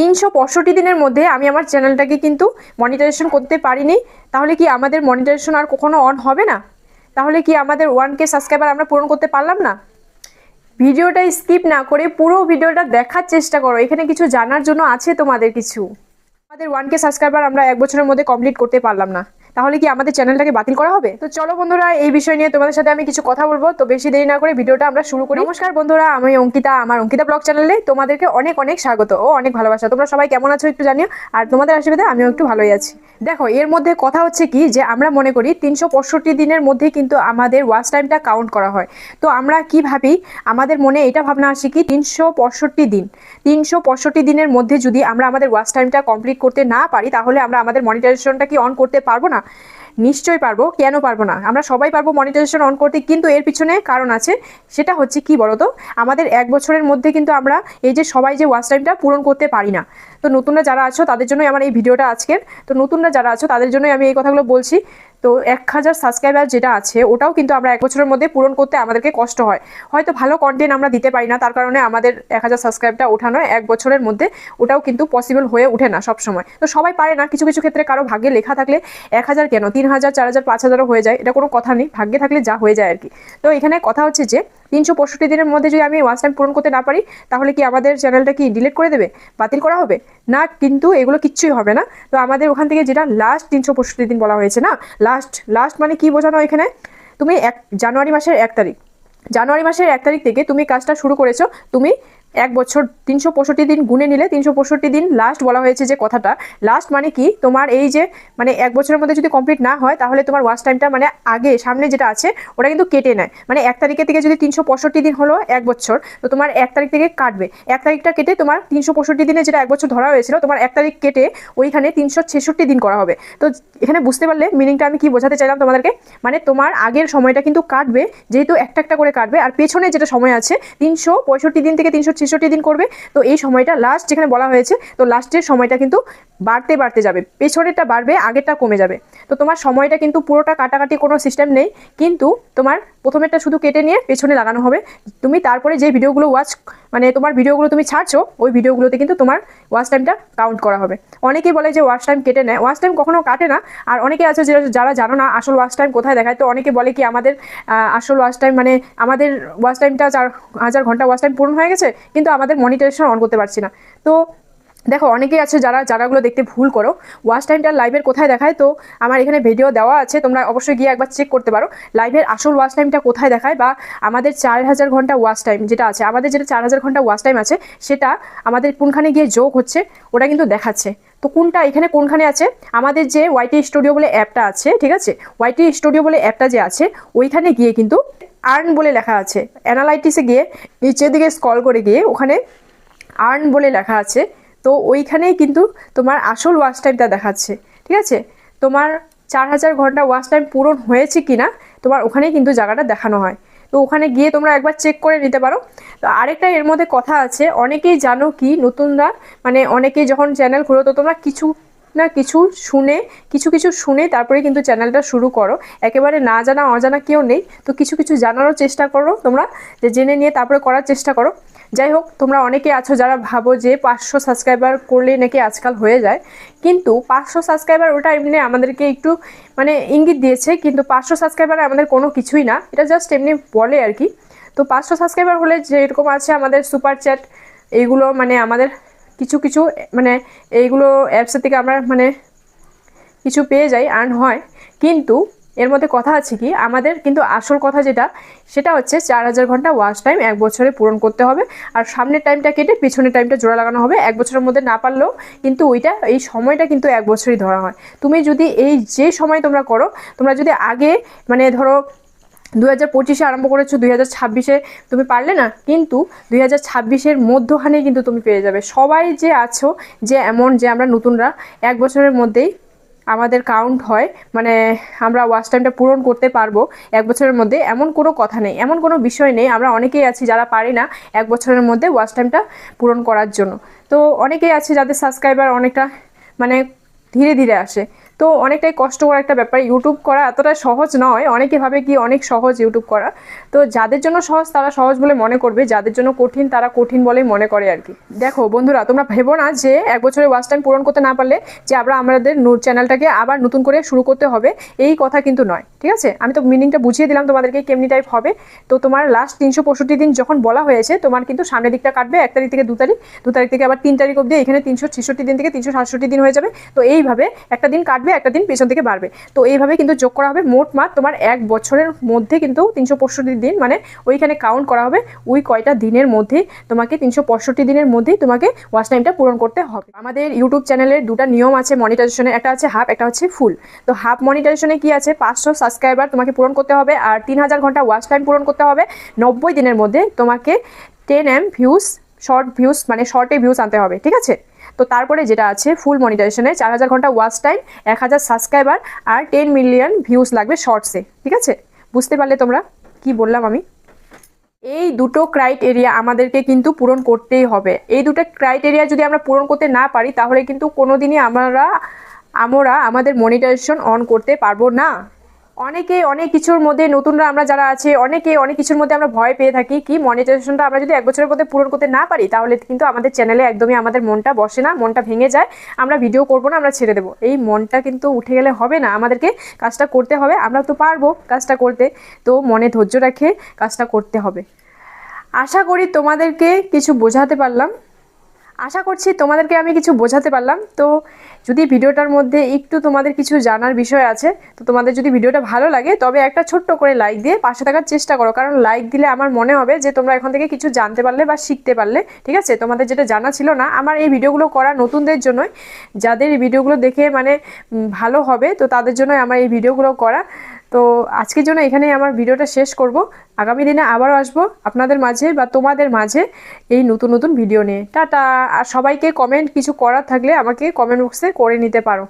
তিনশো পঁয়ষট্টি দিনের মধ্যে আমি আমার চ্যানেলটাকে কিন্তু মনিটাইজেশন করতে পারিনি। তাহলে কি আমাদের মনিটাইজেশন আর কখনো অন হবে না? তাহলে কি আমাদের ওয়ান কে সাবস্ক্রাইবার আমরা পূরণ করতে পারলাম না? ভিডিওটা স্কিপ না করে পুরো ভিডিওটা দেখার চেষ্টা করো। এখানে কিছু জানার জন্য আছে তোমাদের কিছু? আমাদের ওয়ান কে সাবস্ক্রাইবার আমরা এক বছরের মধ্যে কমপ্লিট করতে পারলাম না। তাহলে কি আমাদের চ্যানেলটাকে বাতিল করা হবে? তো চলো বন্ধুরা, এই বিষয় নিয়ে তোমাদের সাথে আমি কিছু কথা বলব। তো বেশি দেরি না করে ভিডিওটা আমরা শুরু করি। নমস্কার বন্ধুরা, আমি অঙ্কিতা, আমার অঙ্কিতা ব্লগ চ্যানেলে তোমাদেরকে অনেক অনেক স্বাগত ও অনেক ভালোবাসা। তোমরা সবাই কেমন আছো একটু জানিও, আর তোমাদের আশীর্বাদে আমিও একটু ভালোই আছি। দেখো, এর মধ্যে কথা হচ্ছে কি যে আমরা মনে করি তিনশো পঁয়ষট্টি দিনের মধ্যে কিন্তু আমাদের ওয়াচ টাইমটা কাউন্ট করা হয়। তো আমরা কি ভাবি? আমাদের মনে এটা ভাবনা আসে কি তিনশো পঁয়ষট্টি দিন। তিনশো পঁয়ষট্টি দিনের মধ্যে যদি আমরা আমাদের ওয়াচ টাইমটা কমপ্লিট করতে না পারি, তাহলে আমরা আমাদের মনিটাইজেশনটা কি অন করতে পারব না? নিশ্চয়ই পারব, কেন পারব না? আমরা সবাই পারব মনিটাইজেশন অন করতে, কিন্তু এর পিছনে কারণ আছে, সেটা হচ্ছে কি বলতো? আমাদের এক বছরের মধ্যে কিন্তু আমরা এই যে সবাই যে ওয়াচ টাইমটা পূরণ করতে পারি না। তো নতুনরা যারা আছো, তাদের জন্যই আমার এই ভিডিওটা আজকের। তো নতুনরা যারা আছো, তাদের জন্যই আমি এই কথাগুলো বলছি। তো এক হাজার সাবস্ক্রাইবার যেটা আছে, ওটাও কিন্তু আমরা এক বছরের মধ্যে পূরণ করতে আমাদেরকে কষ্ট হয়। হয়তো ভালো কন্টেন্ট আমরা দিতে পারি না, তার কারণে আমাদের এক হাজার সাবস্ক্রাইবটা ওঠানো এক বছরের মধ্যে ওটাও কিন্তু পসিবল হয়ে ওঠে না সবসময়। তো সবাই পারে না, কিছু কিছু ক্ষেত্রে কারও ভাগ্যে লেখা থাকলে এক হাজার কেন? তিন হাজার, চার হাজার, পাঁচ হাজারও হয়ে যায়, এটা কোনো কথা নেই, ভাগ্যে থাকলে যা হয়ে যায় আর কি। তো এখানে কথা হচ্ছে যে তিনশো পঁয়ষট্টি দিনের মধ্যে যদি আমি ওয়াচ টাইম পূরণ করতে না পারি, তাহলে কি আমাদের চ্যানেলটা কি ডিলিট করে দেবে? বাতিল করা হবে? না, কিন্তু এগুলো কিচ্ছুই হবে না। তো আমাদের ওখান থেকে যেটা লাস্ট তিনশো পঁয়ষট্টি দিন বলা হয়েছে না? লাস্ট লাস্ট মানে কি বোঝানো এখানে? তুমি এক, জানুয়ারি মাসের এক তারিখ। জানুয়ারি মাসের এক তারিখ থেকে তুমি কাজটা শুরু করেছ, তুমি এক বছর তিনশো পঁয়ষট্টি দিন গুনে নিলে তিনশো পঁয়ষট্টি দিন লাস্ট বলা হয়েছে যে কথাটা। লাস্ট মানে কি? তোমার এই যে মানে এক বছরের মধ্যে যদি কমপ্লিট না হয়, তাহলে তোমার ওয়াচ টাইমটা মানে আগে, সামনে যেটা আছে, ওটা কিন্তু কেটে নেয়। মানে এক তারিখে থেকে যদি তিনশো পঁয়ষট্টি দিন হলো এক বছর, তো তোমার এক তারিখ থেকে কাটবে। এক তারিখটা কেটে তোমার তিনশো পঁয়ষট্টি দিনে যেটা এক বছর ধরা হয়েছিল, তোমার এক তারিখ কেটে ওইখানে তিনশো ছেষট্টি দিন করা হবে। তো এখানে বুঝতে পারলে মিনিংটা আমি কি বোঝাতে চাইলাম তোমাদেরকে? মানে তোমার আগের সময়টা কিন্তু কাটবে, যেহেতু একটা একটা করে কাটবে, আর পেছনে যেটা সময় আছে, তিনশো পঁয়ষট্টি দিন থেকে তিনশো ছেষট্টি দিন করবে। তো এই সময়টা লাস্ট যেখানে বলা হয়েছে, তো লাস্টের সময়টা কিন্তু বাড়তে বাড়তে যাবে। পেছনেরটা বাড়বে, আগেরটা কমে যাবে। তো তোমার সময়টা কিন্তু পুরোটা কাটাকাটি কোনো সিস্টেম নেই। কিন্তু তোমার প্রথমেরটা শুধু কেটে নিয়ে পেছনে লাগানো হবে। তুমি তারপরে যে ভিডিওগুলো ওয়াচ মানে তোমার ভিডিওগুলো তুমি ছাড়ছো, ওই ভিডিওগুলোতে কিন্তু তোমার ওয়াচ টাইমটা কাউন্ট করা হবে। অনেকেই বলে যে ওয়াচ টাইম কেটে নেয়। ওয়াচ টাইম কখনো কাটে না। আর অনেকে আছে যারা জানো না আসল ওয়াচ টাইম কোথায় দেখায়, তো অনেকে বলে কি আমাদের আসল ওয়াচ টাইম মানে আমাদের ওয়াচ টাইমটা চার হাজার ঘণ্টা ওয়াচ টাইম পূরণ হয়ে গেছে? কিন্তু আমাদের মনিটাইজেশন অন করতে পারছি না। তো দেখো, অনেকেই আছে যারা, যারাগুলো দেখতে ভুল করো। ওয়াচ টাইমটা লাইভের কোথায় দেখায়? তো আমার এখানে ভিডিও দেওয়া আছে, তোমরা অবশ্যই গিয়ে একবার চেক করতে পারো। লাইভের আসল ওয়াচ টাইমটা কোথায় দেখায়? বা আমাদের চার হাজার ঘণ্টা ওয়াচ টাইম যেটা আছে, আমাদের যেটা চার হাজার ঘণ্টা ওয়াচ টাইম আছে, সেটা আমাদের কোনখানে গিয়ে যোগ হচ্ছে, ওটা কিন্তু দেখাচ্ছে। তো কোনটা, এখানে কোনখানে আছে? আমাদের যে ওয়াইটি স্টুডিও বলে অ্যাপটা আছে, ঠিক আছে? ওয়াইটি স্টুডিও বলে অ্যাপটা যে আছে, ওইখানে গিয়ে কিন্তু আর্ন বলে লেখা আছে। অ্যানালাইটিসে গিয়ে নিচের দিকে স্কল করে গিয়ে ওখানে আর্ন বলে লেখা আছে। তো ওইখানেই কিন্তু তোমার আসল ওয়াচ টাইমটা দেখাচ্ছে, ঠিক আছে? তোমার চার হাজার ঘণ্টা ওয়াচ টাইম পূরণ হয়েছে কি না তোমার ওখানেই কিন্তু জায়গাটা দেখানো হয়। তো ওখানে গিয়ে তোমরা একবার চেক করে নিতে পারো। তো আরেকটা এর মধ্যে কথা আছে, অনেকেই জানো কি, নতুনরা মানে অনেকেই যখন চ্যানেল খুলো, তো তোমরা কিছু না, কিছু শুনে, কিছু কিছু শুনে তারপরে কিন্তু চ্যানেলটা শুরু করো। একেবারে না জানা, অজানা কেউ নেই। তো কিছু কিছু জানারও চেষ্টা করো তোমরা, যে জেনে নিয়ে তারপরে করার চেষ্টা করো। যাই হোক, তোমরা অনেকে আছো যারা ভাবো যে পাঁচশো সাবস্ক্রাইবার করলে নাকি আজকাল হয়ে যায়। কিন্তু পাঁচশো সাবস্ক্রাইবার ওটা এমনি আমাদেরকে একটু মানে ইঙ্গিত দিয়েছে, কিন্তু পাঁচশো সাবস্ক্রাইবার আমাদের কোনো কিছুই না। এটা জাস্ট এমনি বলে আর কি। তো পাঁচশো সাবস্ক্রাইবার হলে যেরকম আছে আমাদের সুপার চ্যাট এইগুলো মানে আমাদের কিছু কিছু মানে এইগুলো অ্যাপসের থেকে আমরা মানে কিছু পেয়ে যাই আর্ন হয়। কিন্তু এর মধ্যে কথা আছে কি, আমাদের কিন্তু আসল কথা যেটা, সেটা হচ্ছে চার হাজার ঘণ্টা ওয়াচ টাইম এক বছরে পূরণ করতে হবে। আর সামনের টাইমটা কেটে পিছনের টাইমটা জোড়া লাগানো হবে, এক বছরের মধ্যে না পারলেও কিন্তু ওইটা, এই সময়টা কিন্তু এক বছরই ধরা হয়। তুমি যদি এই যে সময় তোমরা করো, তোমরা যদি আগে মানে ধরো দু হাজার পঁচিশে আরম্ভ করেছ, দুই হাজার ছাব্বিশে তুমি পারলে না, কিন্তু দুই হাজার ছাব্বিশের মধ্যখানে কিন্তু তুমি পেয়ে যাবে। সবাই যে আছো, যে এমন, যে আমরা নতুনরা, এক বছরের মধ্যেই আমাদের কাউন্ট হয় মানে আমরা ওয়াচ টাইমটা পূরণ করতে পারব এক বছরের মধ্যে, এমন কোনো কথা নেই, এমন কোনো বিষয় নেই, আমরা অনেকেই আছি যারা পারি না এক বছরের মধ্যে ওয়াচ টাইমটা পূরণ করার জন্য। তো অনেকেই আছে যাদের সাবস্ক্রাইবার অনেকটা মানে ধীরে ধীরে আসে। তো অনেকটাই কষ্টকর একটা ব্যাপার। ইউটিউব করা এতটা সহজ নয়, অনেকে ভাবে কি অনেক সহজ ইউটিউব করা। তো যাদের জন্য সহজ তারা সহজ বলে মনে করবে, যাদের জন্য কঠিন তারা কঠিন বলেই মনে করে আর কি। দেখো বন্ধুরা, তোমরা ভেবো না যে এক বছরের ওয়াচ টাইম পূরণ করতে না পারলে যে আমরা আমাদের চ্যানেলটাকে আবার নতুন করে শুরু করতে হবে, এই কথা কিন্তু নয়, ঠিক আছে? আমি তো মিনিংটা বুঝিয়ে দিলাম তোমাদেরকে কেমনি টাইপ হবে। তো তোমার লাস্ট তিনশো পঁয়ষট্টি দিন যখন বলা হয়েছে, তোমার কিন্তু সামনের দিকটা কাটবে, এক তারিখ থেকে দু তারিখ দু তারিখ থেকে আবার তিন তারিখ অবধি এখানে তিনশো ছেষট্টি দিন থেকে তিনশো সাতষট্টি দিন হয়ে যাবে। তো এইভাবে একটা দিন কাটবে একটা দিন পেছন থেকে বাড়বে। তো এইভাবে কিন্তু যোগ করা হবে। মোট মাঠ তোমার এক বছরের মধ্যে কিন্তু তিনশো পঁয়ষট্টি দিন মানে ওইখানে কাউন্ট করা হবে। ওই কয়টা দিনের মধ্যে তোমাকে তিনশো পঁয়ষট্টি দিনের মধ্যেই তোমাকে ওয়াচ টাইমটা পূরণ করতে হবে। আমাদের ইউটিউব চ্যানেলের দুটো নিয়ম আছে মনিটাইজেশনের একটা আছে হাফ একটা হচ্ছে ফুল তো হাফ মনিটাইজেশনে কি আছে? পাঁচশো সাবস্ক্রাইবার তোমাকে পূরণ করতে হবে আর তিন হাজার ঘণ্টা ওয়াচ টাইম পূরণ করতে হবে। নব্বই দিনের মধ্যে তোমাকে ten M views short views মানে শর্টে ভিউস আনতে হবে। ঠিক আছে? তো তারপরে যেটা আছে ফুল মনিটাইজেশনে চার হাজার ঘণ্টা ওয়াচ টাইম এক হাজার সাবস্ক্রাইবার আর টেন মিলিয়ন ভিউস লাগবে শর্টসে ঠিক আছে? বুঝতে পারলে তোমরা কি বললাম আমি? এই দুটো ক্রাইটেরিয়া আমাদেরকে কিন্তু পূরণ করতেই হবে। এই দুটো ক্রাইটেরিয়া যদি আমরা পূরণ করতে না পারি, তাহলে কিন্তু কোনোদিনই আমরা আমরা আমাদের মনিটাইজেশন অন করতে পারব না। অনেকে অনেক কিছুর মধ্যে নতুনরা আমরা যারা আছে, অনেকে অনেক কিছুর মধ্যে আমরা ভয় পেয়ে থাকি। কি মনিটাইজেশনটা আমরা যদি এক বছরের মধ্যে পূরণ করতে না পারি, তাহলে কিন্তু আমাদের চ্যানেলে একদমই আমাদের মনটা বসে না, মনটা ভেঙে যায়। আমরা ভিডিও করব না, আমরা ছেড়ে দেবো। এই মনটা কিন্তু উঠে গেলে হবে না। আমাদেরকে কাজটা করতে হবে। আমরা তো পারব কাজটা করতে। তো মনে ধৈর্য রেখে কাজটা করতে হবে। আশা করি তোমাদেরকে কিছু বোঝাতে পারলাম। আশা করছি তোমাদেরকে আমি কিছু বোঝাতে পারলাম। তো যদি ভিডিওটার মধ্যে একটু তোমাদের কিছু জানার বিষয় আছে, তো তোমাদের যদি ভিডিওটা ভালো লাগে, তবে একটা ছোট্ট করে লাইক দিয়ে পাশে থাকার চেষ্টা করো। কারণ লাইক দিলে আমার মনে হবে যে তোমরা এখন থেকে কিছু জানতে পারলে বা শিখতে পারলে, ঠিক আছে? তোমাদের যেটা জানা ছিল না, আমার এই ভিডিওগুলো করা নতুনদের জন্যই। যাদের এই ভিডিওগুলো দেখে মানে ভালো হবে, তো তাদের জন্যই আমার এই ভিডিওগুলো করা। তো আজকের জন্য এখানেই আমার ভিডিওটা শেষ করব। আগামী দিনে আবারও আসব আপনাদের মাঝে বা তোমাদের মাঝে এই নতুন নতুন ভিডিও নিয়ে। টাটা! আর সবাইকে কমেন্ট কিছু করার থাকলে আমাকে কমেন্ট বক্সে করে নিতে পারো।